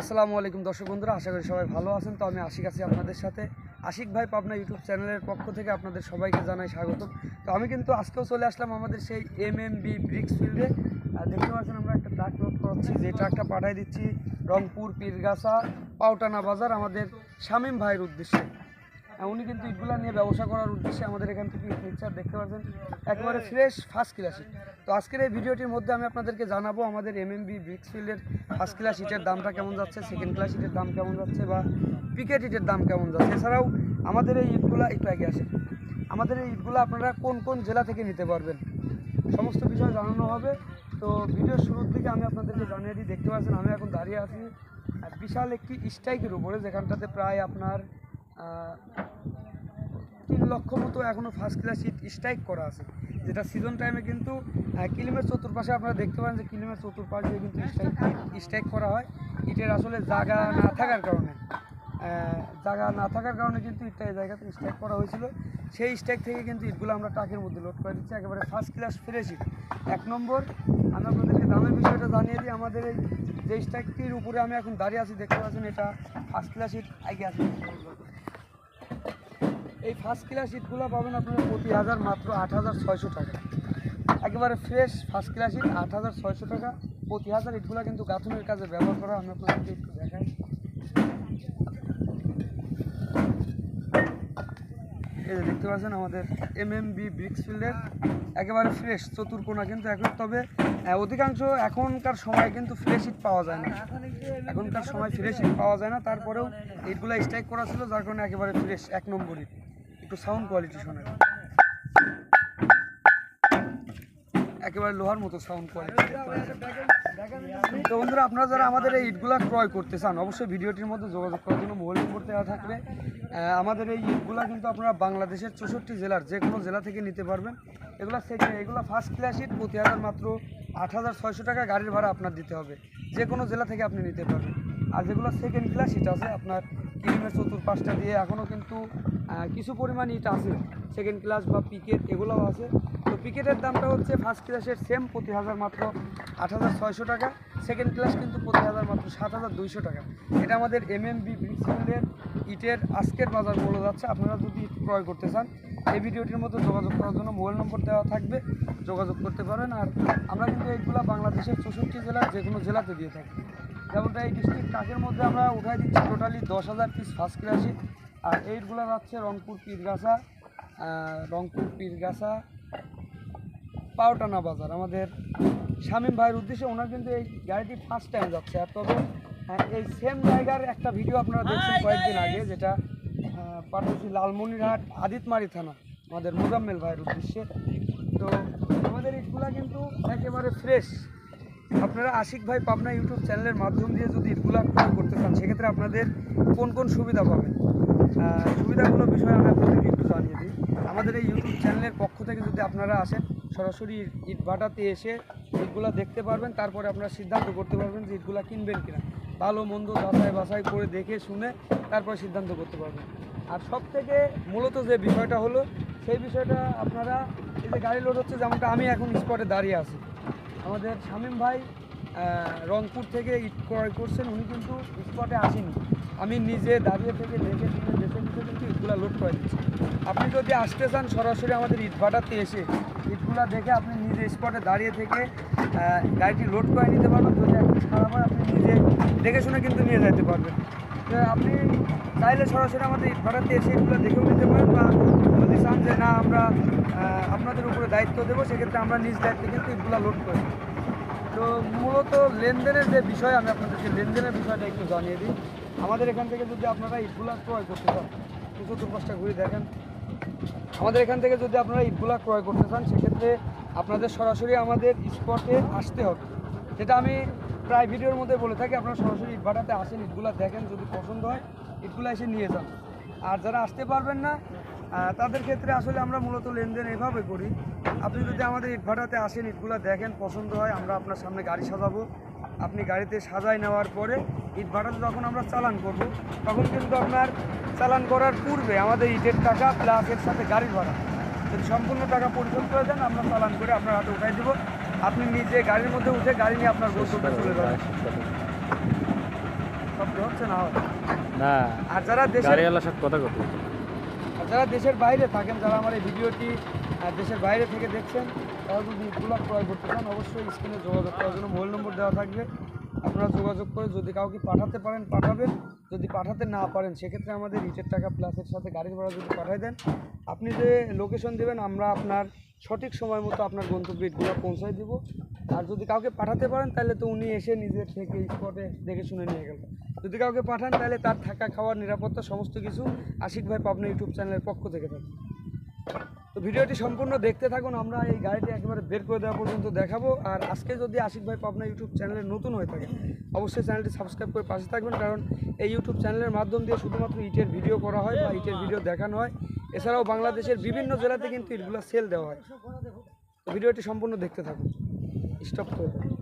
আসসালামু আলাইকুম দর্শক বন্ধুরা, আশা করি সবাই ভালো আছেন। তো আমি আশিক আছি আপনাদের সাথে। আশিক ভাই পাবনা ইউটিউব চ্যানেলের পক্ষ থেকে আপনাদের সবাইকে জানাই স্বাগত তো আমি কিন্তু আজকেও চলে আসলাম আমাদের সেই এম এম বি ব্রিক্স ফিল্ডে দেখতে পাচ্ছেন আমরা একটা ট্রাক লোড করছি যে ট্রাকটা পাঠাই দিচ্ছি রংপুর, পীরগাছা পাউটানা বাজার, আমাদের শামীম ভাইয়ের উদ্দেশ্যে। উনি কিন্তু ইটগুলা নিয়ে ব্যবসা করার উদ্দেশ্যে আমাদের এখান থেকে পিকচার দেখতে পাচ্ছেন। একেবারে ফ্রেশ ফার্স্ট ক্লাসে তো আজকের এই ভিডিওটির মধ্যে আমি আপনাদেরকে জানাব আমাদের এমএমবি ব্রিক্সফিল্ডের ফার্স্ট ক্লাস ইটের দামটা কেমন যাচ্ছে সেকেন্ড ক্লাস ইটের দাম কেমন যাচ্ছে, বা পিকেট ইটের দাম কেমন যাচ্ছে। এছাড়াও আমাদের এই ইটগুলা একটু আগে আসে। আমাদের এই ইটগুলো আপনারা কোন কোন জেলা থেকে নিতে পারবেন? সমস্ত বিষয় জানানো হবে। তো ভিডিওর শুরুর দিকে আমি আপনাদেরকে জানিয়ে দিই, দেখতে পাচ্ছেন, আমি এখন দাঁড়িয়ে আছি। বিশাল একটি স্ট্রাইকের উপরে, যেখানটাতে প্রায় আপনার তিন লক্ষ মতো এখনও ফার্স্ট ক্লাস ইট স্ট্রাইক করা আছে। যেটা সিজন টাইমে কিন্তু কিলিমের চতুর্পাশে আপনারা দেখতে পারেন যে কিলিমের চতুর্পাশ দিয়ে কিন্তু স্ট্রাইক স্ট্রাইক করা হয়। ইটের আসলে জায়গা না থাকার কারণে জায়গা না থাকার কারণে কিন্তু ইটটা এই জায়গাতে স্ট্রাইক করা হয়েছিল। সেই স্ট্রাইক থেকে কিন্তু ইটগুলো আমরা ট্রাকের মধ্যে লোড করে দিচ্ছি, একেবারে ফার্স্ট ক্লাস ফ্রেশ ইট এক নম্বর, আমি আপনাদেরকে দামের বিষয়টা জানিয়ে দিই, আমাদের এই যে স্ট্রাইকটির উপরে আমি এখন দাঁড়িয়ে আছি, দেখতে পাচ্ছেন এটা ফার্স্ট ক্লাস ইট আগে আছে এই ফার্স্ট ক্লাস ইটগুলো পাবেন আপনারা প্রতি হাজার মাত্র আট হাজার ছয়শো টাকা। একেবারে ফ্রেশ ফার্স্ট ক্লাস ইট আট হাজার ছয়শো টাকা। প্রতি হাজার ইটগুলো কিন্তু গাঁথনের কাজে ব্যবহার করা আমি আপনাদেরকে একটু দেখাই। এই যে দেখতে পাচ্ছেন আমাদের এম এম বি ব্রিক্সফিল্ডের একেবারে ফ্রেশ চতুর্কোনা কিন্তু এখন। তবে অধিকাংশ এখনকার সময় কিন্তু ফ্রেশ ইট পাওয়া যায় না। এখনকার সময় ফ্রেশ ইট পাওয়া যায় না। তারপরেও ইটগুলো স্ট্রাইক করা ছিল, যার কারণে একেবারে ফ্রেশ এক নম্বর ইট একটু সাউন্ড কোয়ালিটি শোনেন। একেবারে লোহার মতো সাউন্ড কোয়ালিটি তো বন্ধুরা, আপনারা যারা আমাদের এই ইটগুলা ক্রয় করতে চান, অবশ্যই ভিডিওটির মধ্যে যোগাযোগ করার জন্য মোবাইল নম্বর দেওয়া থাকবে আমাদের এই ইটগুলা কিন্তু আপনারা বাংলাদেশের চৌষট্টি জেলার যে কোনো জেলা থেকে নিতে পারবেন। এগুলো সেকেন্ড এগুলো ফার্স্ট ক্লাস ইট, প্রতি হাজার মাত্র আট হাজার ছয়শো টাকা গাড়ির ভাড়া আপনার দিতে হবে। যে কোনো জেলা থেকে আপনি নিতে পারবেন। আর যেগুলো সেকেন্ড ক্লাস ইট আছে আপনার কিলিমের চতুর্পাশটা দিয়ে এখনও কিন্তু কিছু পরিমাণ ইট আছে। সেকেন্ড ক্লাস বা পিকেট এগুলোও আছে। তো পিকেটের দামটা হচ্ছে ফার্স্ট ক্লাসের সেম প্রতি হাজার মাত্র আট হাজার ছয়শো টাকা। সেকেন্ড ক্লাস কিন্তু প্রতি হাজার মাত্র সাত হাজার দুইশো টাকা। এটা আমাদের এম এম বি ব্রিক্সফিল্ডের ইটের আজকের বাজার মূল্য যাচ্ছে। আপনারা যদি ক্রয় করতে চান, এই ভিডিওটির মধ্যে যোগাযোগ করার জন্য মোবাইল নম্বর দেওয়া থাকবে। যোগাযোগ করতে পারেন। আর আমরা কিন্তু এইগুলো বাংলাদেশের চৌষট্টি জেলার যে কোনো জেলাতে দিয়ে থাকি। যেমনটা এই ডিস্ট্রিক্ট ট্রাকের মধ্যে আমরা উঠাই দিচ্ছি টোটালি দশ হাজার পিস ফার্স্ট ক্লাসই আর এইটগুলো যাচ্ছে রংপুর পীরগাছা রংপুর পীরগাছা পাউটানা বাজার। আমাদের শামীম ভাইয়ের উদ্দেশ্যে ওনার কিন্তু এই গাড়িটি ফার্স্ট টাইম যাচ্ছে। আর তবে এই সেম জায়গার একটা ভিডিও আপনারা দেখছেন কয়েকদিন আগে যেটা পাঠাচ্ছি লালমনিরহাট আদিতমারি থানা আমাদের মোজাম্মেল ভাইয়ের উদ্দেশ্যে। তো আমাদের ইটগুলা কিন্তু একেবারে ফ্রেশ আপনারা আশিক ভাই পাবনা ইউটিউব চ্যানেলের মাধ্যম দিয়ে যদি ইটগুলা ক্রয় করতে চান, সেক্ষেত্রে আপনাদের কোন কোন সুবিধা পাবেন? সুবিধাগুলো বিষয়ে আমি আপনাদেরকে একটু জানিয়ে দিই। আমাদের এই ইউটিউব চ্যানেলের পক্ষ থেকে যদি আপনারা আসেন, সরাসরি ইট ভাটাতে এসে ইটগুলা দেখতে পারবেন, তারপরে আপনারা সিদ্ধান্ত করতে পারবেন যে ইটগুলা কিনবেন কিনা। ভালো, মন্দ, যাচাই বাছাই করে দেখে শুনে তারপরে সিদ্ধান্ত করতে পারবেন। আর সব থেকে মূলত যে বিষয়টা হলো, সেই বিষয়টা আপনারা এই যে গাড়ি লোড হচ্ছে, যেমনটা আমি এখন স্পটে দাঁড়িয়ে আছি। আমাদের শামীম ভাই রংপুর থেকে ইট ক্রয় করছেন, উনি কিন্তু স্পটে আসেনি। আমি নিজে দাঁড়িয়ে থেকে দেখে শুনে দেখে দেখে কিন্তু ইটগুলা লোড করে দিচ্ছি। আপনি যদি আসতে চান সরাসরি আমাদের ইট ভাটাতে এসে ইটগুলা দেখে আপনি নিজে স্পটে দাঁড়িয়ে থেকে গাড়িটি লোড করে নিতে পারবেন। যদি একটু খারাপ হয়, আপনি নিজে দেখে শুনে কিন্তু নিয়ে যেতে পারবেন। আপনি চাইলে সরাসরি আমাদের ইট ভাটাতে এসে এগুলো দেখেও নিতে পারেন বা যদি আপনাদের উপরে দায়িত্ব দেবো, সেক্ষেত্রে আমরা নিজ দায়িত্বে কিন্তু ইটগুলো লোড করি তো মূলত লেনদেনের যে বিষয়, আমি আপনাদেরকে লেনদেনের বিষয়টা একটু জানিয়ে দিই। আমাদের এখান থেকে যদি আপনারা ইটগুলা ক্রয় করতে চান দুশো চতুর্পাশটা ঘুরে দেখেন। আমাদের এখান থেকে যদি আপনারা ইটগুলা ক্রয় করতে চান, সেক্ষেত্রে আপনাদের সরাসরি আমাদের স্পটে আসতে হবে। যেটা আমি প্রায় ভিডিওর মধ্যে বলে থাকি, আপনারা সরাসরি ইট ভাটাতে আসেন, ইটগুলা দেখেন, যদি পছন্দ হয়, ইটগুলা এসে নিয়ে যান। আর যারা আসতে পারবেন না তাদের ক্ষেত্রে আসলে আমরা মূলত লেনদেন এভাবে করি। আপনি যদি আমাদের ইট ভাটাতে আসেন ইটগুলা দেখেন পছন্দ হয় আমরা আপনার সামনে গাড়ি সাজাবো। আপনি গাড়িতে সাজাই নেওয়ার পরে ইট ভাটাতে যখন আমরা চালান করব তখন কিন্তু আপনার চালান করার পূর্বে আমাদের ইটের টাকা প্লাস এর সাথে গাড়ির ভাড়া। যদি সম্পূর্ণ টাকা পরিশোধ করে দেন আমরা চালান করে আপনার হাতে উঠাই দেবো। আপনি নিজে গাড়ির মধ্যে উঠে গাড়ি নিয়ে আপনার গন্তব্যে চলে যাবেন। সব হচ্ছে না? আর যারা দেশের কথা আর যারা দেশের বাইরে থাকেন, যারা আমার এই ভিডিওটি দেশের বাইরে থেকে দেখছেন, তারা যদি ইটগুলো ক্রয় করতে চান, অবশ্যই স্ক্রিনে যোগাযোগ করার জন্য মোবাইল নম্বর দেওয়া থাকবে। আপনারা যোগাযোগ করে যদি কাউকে পাঠাতে পারেন, পাঠাবেন। যদি পাঠাতে না পারেন, সেক্ষেত্রে আমাদের ইটের টাকা প্লাসের সাথে গাড়ির ভাড়া যদি পাঠাই দেন, আপনি যে লোকেশন দেবেন, আমরা আপনার সঠিক সময় মতো আপনার গন্তব্যে ইটগুলো পৌঁছায় দিব। আর যদি কাউকে পাঠাতে পারেন, তাহলে তো উনি এসে নিজের থেকে স্পটে দেখে শুনে নিয়ে গেল যদি কাউকে পাঠান, তাহলে তার থাকা, খাওয়ার নিরাপত্তা, সমস্ত কিছু আশিক ভাই পাবনা ইউটিউব চ্যানেলের পক্ষ থেকে থাকে। তো ভিডিওটি সম্পূর্ণ দেখতে থাকুন, আমরা এই গাড়িটি একেবারে বের করে দেওয়া পর্যন্ত দেখাবো। আর আজকে যদি আশিক ভাই পাবনা ইউটিউব চ্যানেলে নতুন হয়ে থাকে, অবশ্যই চ্যানেলটি সাবস্ক্রাইব করে পাশে থাকবেন, কারণ এই ইউটিউব চ্যানেলের মাধ্যম দিয়ে শুধুমাত্র ইটের ভিডিও করা হয় বা ইটের ভিডিও দেখানো হয়। এছাড়াও বাংলাদেশের বিভিন্ন জেলাতে কিন্তু ইটগুলো সেল দেওয়া হয়। ভিডিওটি সম্পূর্ণ দেখতে থাকুন। স্টপ করে দেবেন